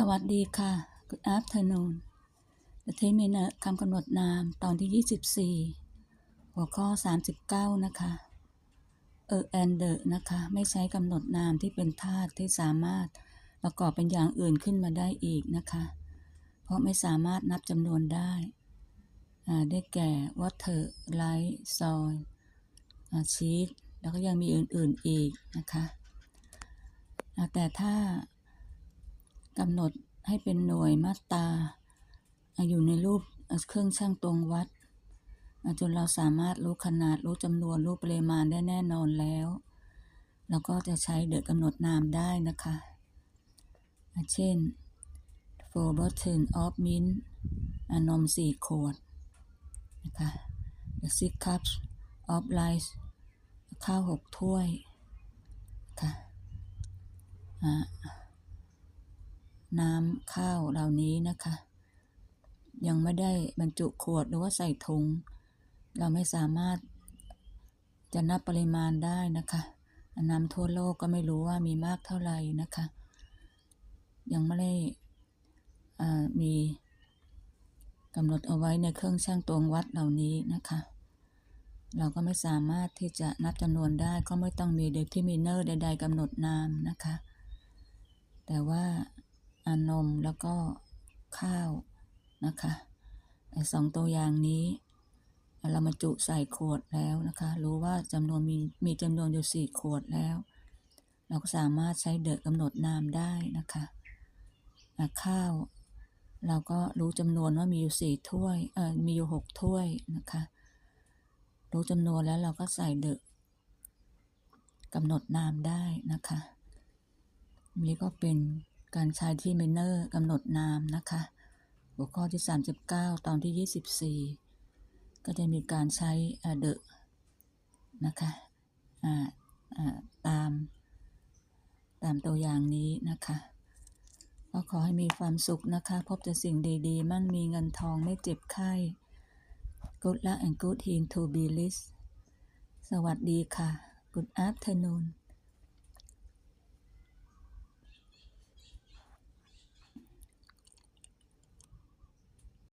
สวัสดีค่ะ Good afternoon The t e m i n u t e คำกำหนดนามตอนที่ 24 หัวข้อ 39 นะคะ เออ and the นะคะ ไม่ใช้กำหนดนามที่เป็นธาตุที่สามารถประกอบเป็นอย่างอื่นขึ้นมาได้อีกนะคะ เพราะไม่สามารถนับจำนวนได้อ่าได้แก่ water light soil อ่า cheese แล้วก็ยังมีอื่นๆอีกนะคะ แต่ถ้า กำหนดให้เป็นหน่วยมาตราอยู่ในรูปเครื่องช่างตวงวัด จนเราสามารถรู้ขนาดรู้จำนวนรู้ปริมาณได้แน่นอนแล้ว เราก็จะใช้เดอะกำหนดนามได้นะคะ เช่น four bottle of mint อ่านมสี่ขวดนะคะ the six cups of rice ข้าวหกถ้วยค่ะอ่า น้ำข้าวเหล่านี้นะคะ ยังไม่ได้บรรจุขวดหรือว่าใส่ถุง เราไม่สามารถจะนับปริมาณได้นะคะน้ำทั่วโลกก็ไม่รู้ว่ามีมากเท่าไหร่นะคะ ยังไม่ได้มีกำหนดเอาไว้ในเครื่องช่างตวงวัดเหล่านี้นะคะ เราก็ไม่สามารถที่จะนับจำนวนได้ก็ไม่ต้องมีเด็กทิมิเนอร์ใด ๆกำหนดนามนะคะ แต่ว่า นมแล้วก็ข้าวนะคะสองตัวอย่างนี้ เรามาจุใส่ขวดแล้วนะคะ รู้ว่าจำนวนมีมีจำนวนอยู่สี่ขวดแล้ว เราก็สามารถใช้เดอะกำหนดนามได้นะคะข้าว เราก็รู้จำนวนว่ามีอยู่สี่ถ้วยเออมีอยู่หกถ้วยนะคะ รู้จำนวนแล้วเราก็ใส่เดอะกำหนดนามได้นะคะนี้ก็เป็น การใช้ที่เมนเนอร์กำหนดนามนะคะ หัวข้อที่ 39 ตอนที่ 24 ก็จะมีการใช้เดอะนะคะตาม ตามตัวอย่างนี้นะคะก็ขอให้มีความสุขนะคะ พบแต่สิ่งดีๆ มั่งมีเงินทองไม่เจ็บไข้ Good luck and good health to be list สวัสดีค่ะ Good afternoon